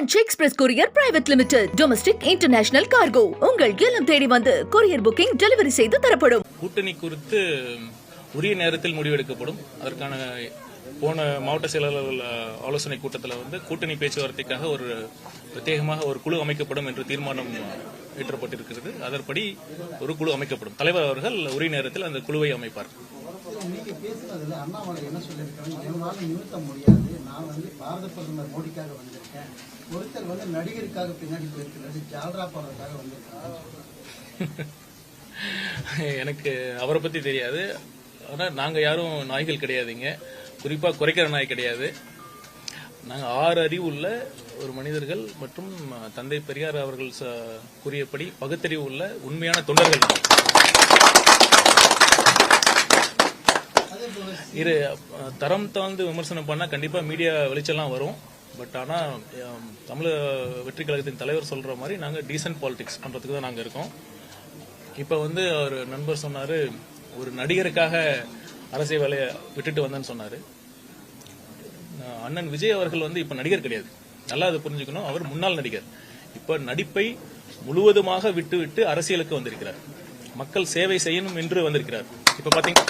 Franch express courier private limited domestic international cargo உங்கள் இல்லம் தேடி வந்து கொரியர் புக்கிங் டெலிவரி செய்து தரப்படும். கூட்டணி குறித்து உரிய நேரத்தில் முடிவெடுக்கப்படும். அதற்கான போன மாவட்ட செயலாளர்கள் ஆலோசனை கூட்டத்தில் வந்து கூட்டணி பேச்சுவார்த்தைக்காக ஒரு பிரத்யேகமாக ஒரு குழு அமைக்கப்படும் என்று தீர்மானம் ஏற்றப்பட்டிருக்கிறது அதன்படி ஒரு குழு அமைக்கப்படும். தலைவர் அவர்கள் உரிய நேரத்தில் அந்த குழுவை அமைப்பார். பேசுனதுல அண்ணாமலை என்ன சொல்லியிருக்காங்க என்னால் நிமித்த முடியாது. நான் வந்து பாரத பிரதமர் மோடிக்காக வந்திருக்கேன். ஒருத்தர் வந்து நடிகருக்காக பின்னாடி போயிருக்கிறாரு ஜால்ரா போடுறதுக்காக வந்திருக்காங்க எனக்கு அவரை பத்தி தெரியாது. ஆனால் நாங்கள் யாரும் நாய்கள் கிடையாதுங்க. குறிப்பாக குறைக்கிற நாய் கிடையாது. நாங்கள் ஆறு அறிவு உள்ள ஒரு மனிதர்கள் மற்றும் தந்தை பெரியார் அவர்கள் கூறியபடி பகுத்தறிவு உள்ள உண்மையான தொண்டர்கள் நாங்க. அதே போல இரு தரம் தாழ்ந்து விமர்சனம் பண்ணா கண்டிப்பா மீடியா வெளிச்செல்லாம் வரும். பட் ஆனா தமிழ் வெற்றி கழகத்தின் தலைவர் சொல்ற மாதிரி நாங்க டீசென்ட் பாலிடிக்ஸ் பண்றதுக்கு தான் நாங்க இருக்கோம். இப்ப வந்து அவர் நண்பர் சொன்னாரு ஒரு நடிகருக்காக அரசியல் வேலையை விட்டுட்டு வந்தேன்னு சொன்னாரு. அண்ணன் விஜய் அவர்கள் வந்து இப்ப நடிகர் கிடையாது. நல்லா அதை புரிஞ்சுக்கணும். அவர் முன்னாள் நடிகர். இப்ப நடிப்பை முழுவதுமாக விட்டுவிட்டு அரசியலுக்கு வந்திருக்கிறார். மக்கள் சேவை செய்யணும் என்று வந்திருக்கிறார். இப்ப பாத்தீங்க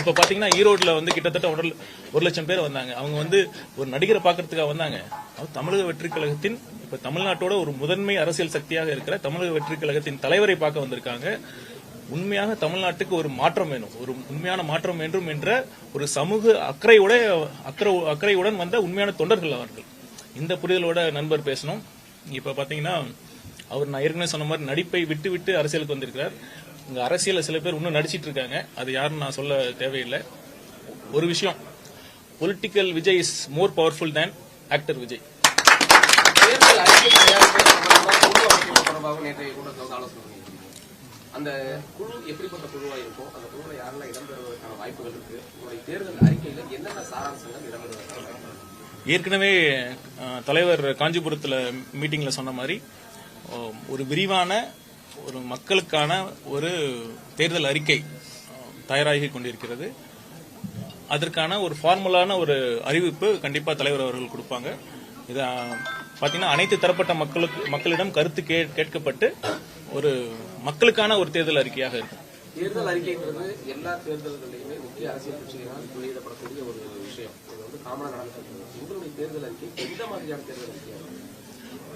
இப்ப பாத்தீங்கன்னா ஈரோட்ல வந்து கிட்டத்தட்ட ஒரு ஒரு லட்சம் பேர் வந்தாங்க. அவங்க வந்து ஒரு நடிகரை பாக்குறதுக்காக வந்தாங்க. தமிழக வெற்றி கழகத்தின் இப்ப தமிழ்நாட்டோட ஒரு முதன்மை அரசியல் சக்தியாக இருக்கிற தமிழக வெற்றி கழகத்தின் தலைவரை பார்க்க வந்திருக்காங்க. உண்மையாக தமிழ்நாட்டுக்கு ஒரு மாற்றம் வேணும். ஒரு உண்மையான மாற்றம் வேண்டும் என்ற ஒரு சமூக அக்கறையோட அக்கறை அக்கறையுடன் வந்த உண்மையான தொண்டர்கள் அவர்கள். இந்த புரிதலோட நண்பர் பேசணும். இப்ப பாத்தீங்கன்னா அவர் நான் ஏற்கனவே சொன்ன மாதிரி நடிப்பை விட்டு விட்டு அரசியலுக்கு வந்திருக்கிறார். இங்க அரசியல்ல சில பேர் இன்னும் நடிச்சிட்டு இருக்காங்க அது யாருன்னு நான் சொல்ல தேவையில்லை ஒரு விஷயம் political Vijay is more powerful than actor Vijay. அந்த குழு எப்படிப்பட்ட குழுவா இருக்கும் அந்த குழுவில் யாரெல்லாம் இடம்பெறுவதற்கான வாய்ப்புகள் இருக்கு உங்களுடைய தேர்தல் அறிக்கையில என்னென்ன சாராம்சங்கள் இடம்பெறுவதற்கான? ஏற்கனவே தலைவர் காஞ்சிபுரத்துல மீட்டிங்ல சொன்ன மாதிரி ஒரு விரிவான ஒரு மக்களுக்கான ஒரு தேர்தல் அறிக்கை தயாராகி கொண்டிருக்கிறது. அதற்கான ஒரு ஃபார்முலான ஒரு அறிவிப்பு கண்டிப்பாக தலைவர் அவர்கள் கொடுப்பாங்க. இத பார்த்தீங்கன்னா அனைத்து தரப்பட்ட மக்களுக்கு மக்களிடம் கருத்து கே- கேட்கப்பட்டு ஒரு மக்களுக்கான ஒரு தேர்தல் அறிக்கையாக இருக்கும் தேர்தல் அறிக்கைங்கிறது எல்லா தேர்தல்களிலுமே முக்கிய அரசியல் கட்சிகளால் வெளியிடப்படக்கூடிய ஒரு விஷயம். இது வந்து காமனாக நடந்துட்டு உங்களுடைய தேர்தல் அறிக்கை எந்த மாதிரியான தேர்தல் அறிக்கையாக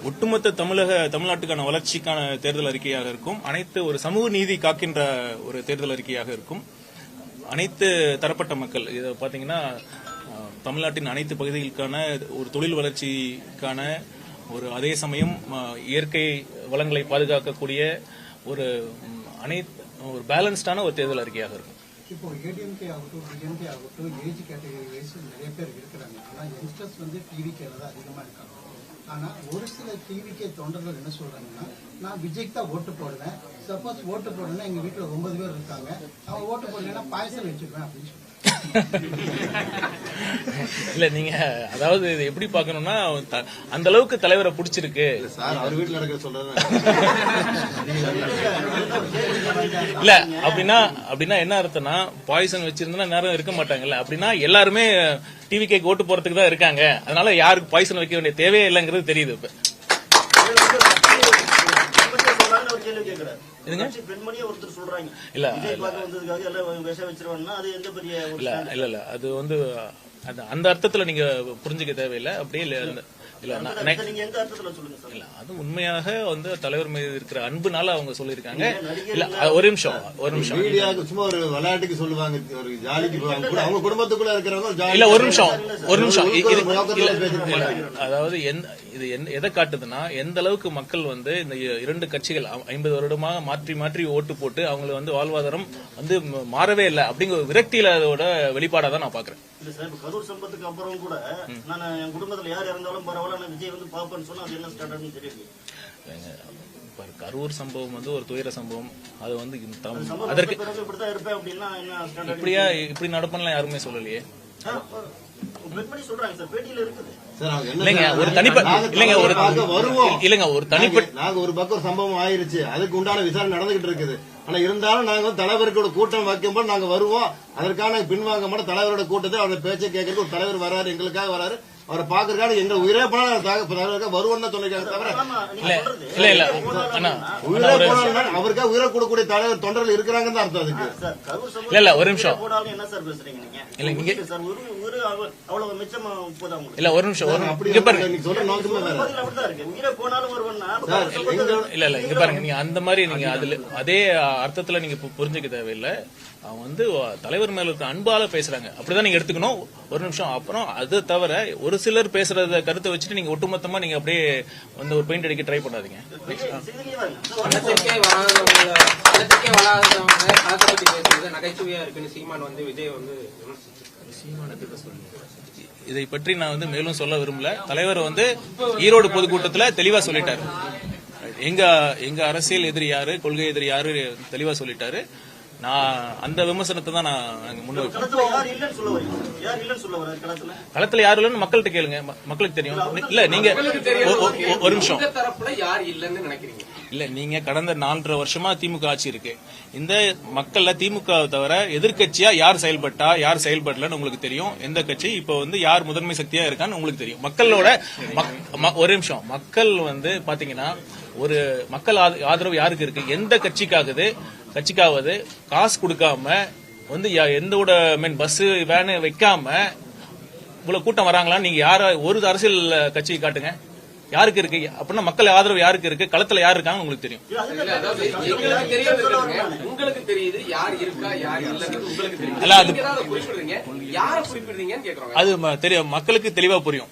ஒட்டுமொத்த தமிழக தமிழ்நாட்டுக்கான வளர்ச்சிக்கான தேர்தல் அறிக்கையாக இருக்கும். அனைத்து ஒரு சமூக நீதி காக்கின்ற ஒரு தேர்தல் அறிக்கையாக இருக்கும். அனைத்து தரப்பட்ட மக்கள் இதை பார்த்தீங்கன்னா தமிழ்நாட்டின் அனைத்து பகுதிகளுக்கான ஒரு தொழில் வளர்ச்சிக்கான ஒரு அதே சமயம் இயற்கை வளங்களை பாதுகாக்கக்கூடிய ஒரு அனைத்து ஒரு பேலன்ஸ்டான ஒரு தேர்தல் அறிக்கையாக இருக்கும். இப்போ ஏடிஎம்கே ஆகட்டும் டிஎம்கே ஆகட்டும் ஏஜ் கேட்டகரி வைஸ் நிறைய பேர் இருக்கிறாங்க. ஆனால் யங்ஸ்டர்ஸ் வந்து டிவிகேல தான் அதிகமாக இருக்காங்க. ஆனா ஒரு சில டிவிக்கே தொண்டர்கள் என்ன சொல்றாங்கன்னா நான் விஜய்க்கு தான் ஓட்டு போடுவேன். சப்போஸ் ஓட்டு போடுவேன்னா எங்க வீட்டுல ஒன்பது பேர் இருக்காங்க. அவங்க ஓட்டு போடலன்னா பாயசம் வச்சுருவேன் அப்படின்னு சொல்றாங்க. இல்ல நீங்க அதாவது இது எப்படி பார்க்கணும்னா த- அந்த அளவுக்கு தலைவரை பிடிச்சிருக்கு. இல்ல அப்படின்னா அப்படின்னா என்ன அர்த்தம்னா பாய்சன் வச்சிருந்தா நேரம் இருக்க மாட்டாங்கல்ல. அப்படின்னா எல்லாருமே டிவி கேக் ஓட்டு போறதுக்கு தான் இருக்காங்க. அதனால யாருக்கு பாய்சன் வைக்க வேண்டிய தேவையே இல்லைங்கிறது தெரியுது இப்ப. என்னங்க? பெண்மணியே ஒருத்தர் சொல்றாங்க. இல்ல, வந்ததுக்காக எல்லாம் விஷம் வச்சிருவாங்கன்னா அது எந்த பெரிய இல்ல இல்ல இல்ல. அது வந்து அந்த அர்த்தத்துல நீங்க புரிஞ்சுக்க தேவையில்லை. அப்படியே இல்ல அதை next- நீங்க எந்த அர்த்தத்துல சொல்லுங்க சார்? இல்ல அது உண்மையாக வந்து தலைவர் மீது இருக்கிற அன்புனால அவங்க சொல்லியிருக்காங்க. இல்ல ஒரு நிமிஷம் ஒரு நிமிஷம். சும்மா ஒரு விளையாட்டுக்கு சொல்லுவாங்க ஒரு ஜாலிக்கு போவாங்க. கூட அவங்க குடும்பத்துக்குள்ள இருக்கிறவங்க இல்ல ஒரு நிமிஷம் ஒரு நிமிஷம். அதாவது இது எதை காட்டுதுன்னா எந்த அளவுக்கு மக்கள் வந்து இந்த இரண்டு கட்சிகள் ஐம்பது வருடமாக மாற்றி மாற்றி ஓட்டு போட்டு அவங்களுக்கு வந்து வாழ்வாதாரம் வந்து மாறவே இல்லை அப்படிங்கிற ஒரு விரக்தியில அதோட வெளிப்பாடா தான் நான் பாக்குறேன். இல்ல சார் இப்ப கரூர் சம்பத்துக்கு அப்புறம் கூட நான் என் குடும்பத்துல யார் இறந்தாலும் பரவாயில்ல நான் விஜய் வந்து பாப்பேன்னு சொன்னா அது என்ன ஸ்டாண்டர்ட்னு தெரியல கரூர் சம்பவம் வந்து ஒரு துயர சம்பவம். அது வந்து அதற்கு இப்படியா இப்படி நடப்பலாம் யாருமே சொல்லலையே. சொல்றாங்க சார் பேட்டியில இருக்குது. இல்லைங்க ஒரு தனிப்பட்ட இல்லைங்க ஒரு வருவோம். இல்லைங்க ஒரு தனிப்பட்ட நாங்க- ஒரு பக்கம் சம்பவம் ஆயிருச்சு. அதுக்கு உண்டான விசாரணை நடந்துகிட்டு இருக்குது. ஆனா இருந்தாலும் நாங்க தலைவர்களோட கூட்டம் வைக்கும்போது நாங்க வருவோம். அதற்கான பின்வாங்க மாட்டோம் தலைவரோட கூட்டத்தில் அவரோட பேச்சை கேட்கறதுக்கு ஒரு தலைவர் வராரு எங்களுக்காக வராரு. அவரை பாக்குறதுக்காக எங்க உயிரே போனாலும் வருவோம்னு சொல்லிருக்காங்க தவிர இல்ல. இல்ல அண்ணா உயிரே போனாலும் அவருக்காக உயிரை கொடுக்கக்கூடிய தலைவர் தொண்டர்கள் இருக்கிறாங்கன்னு தான் அர்த்தம் அதுக்கு இல்ல, இல்ல, ஒரு நிமிஷம். என்ன சார் பேசுறீங்க நீங்க? இல்ல, நீங்க- சார், ஒரு ஒரு அவ- அவ்வளவு மிச்சமா போதா உங்களுக்கு? இல்ல ஒரு நிமிஷம் ஒரு அப்படி இங்க பாருங்க நீங்க சொல்ற நோக்கமே வேற பதில் அப்படிதான் இருக்கு. உயிரே போனாலும் எங்க- இல்ல இல்ல இங்க பாருங்க நீங்க அந்த மாதிரி நீங்க அதுல அதே அர்த்தத்துல நீங்க புரிஞ்சுக்க தேவையில்லை அவங்க வந்து தலைவர் மேல இருக்க அன்பால பேசுறாங்க. அப்படிதான் நீங்க எடுத்துக்கணும். ஒரு நிமிஷம். அப்புறம் அது தவிர ஒரு சிலர் பேசுறத கருத்தை வச்சுட்டு நீங்க ஒட்டுமொத்தமா நீங்க அப்படியே வந்து ஒரு பெயிண்ட் அடிக்க ட்ரை பண்ணாதீங்க. இதை பற்றி நான் வந்து மேலும் சொல்ல விரும்பல. தலைவர் வந்து ஈரோடு பொதுக்கூட்டத்துல தெளிவா சொல்லிட்டாரு. எங்க எங்க அரசியல் எதிரி யாரு கொள்கை எதிரி யாரு தெளிவா சொல்லிட்டாரு. நான் அந்த விமர்சனத்தை தான் நான் முன்வைப்பேன் களத்துல யார் இல்லைன்னு சொல்ல வரீங்க? யார் இல்லைன்னு சொல்ல வர்றாரு களத்துல? களத்துல யாரு இல்லைன்னு மக்கள்கிட்ட கேளுங்க. மக்களுக்கு தெரியும். இல்ல நீங்க ஒரு நிமிஷம். உங்க தரப்புல யார் இல்லைன்னு நினைக்கிறீங்க? இல்ல நீங்க கடந்த நாலரை வருஷமா திமுக ஆட்சி இருக்கு. இந்த மக்கள்ல திமுக தவிர எதிர்க்கட்சியா யார் செயல்பட்டா யார் செயல்படலன்னு உங்களுக்கு தெரியும். எந்த கட்சி இப்ப வந்து யார் முதன்மை சக்தியா இருக்கான்னு உங்களுக்கு தெரியும். மக்களோட ஒரு நிமிஷம். மக்கள் வந்து பாத்தீங்கன்னா ஒரு மக்கள் ஆத- ஆதரவு யாருக்கு இருக்கு? எந்த கட்சிக்காகுது? கட்சிக்காவது காசு கொடுக்காம வந்து யா- எந்தோட மீன் பஸ் வேனு வைக்காம இவ்வளவு கூட்டம் வராங்களா நீங்க யார ஒரு அரசியல் கட்சி காட்டுங்க. யாருக்கு இருக்கு? அப்படின்னா மக்கள் ஆதரவு யாருக்கு இருக்கு? களத்துல யார் இருக்காங்க உங்களுக்கு தெரியும். உங்களுக்கு தெரியுது யார் இருக்கா யார் இல்லைன்றது உங்களுக்கு தெரியும் இல்ல, அது- அதை தெரியும். மக்களுக்கு தெளிவா புரியும்.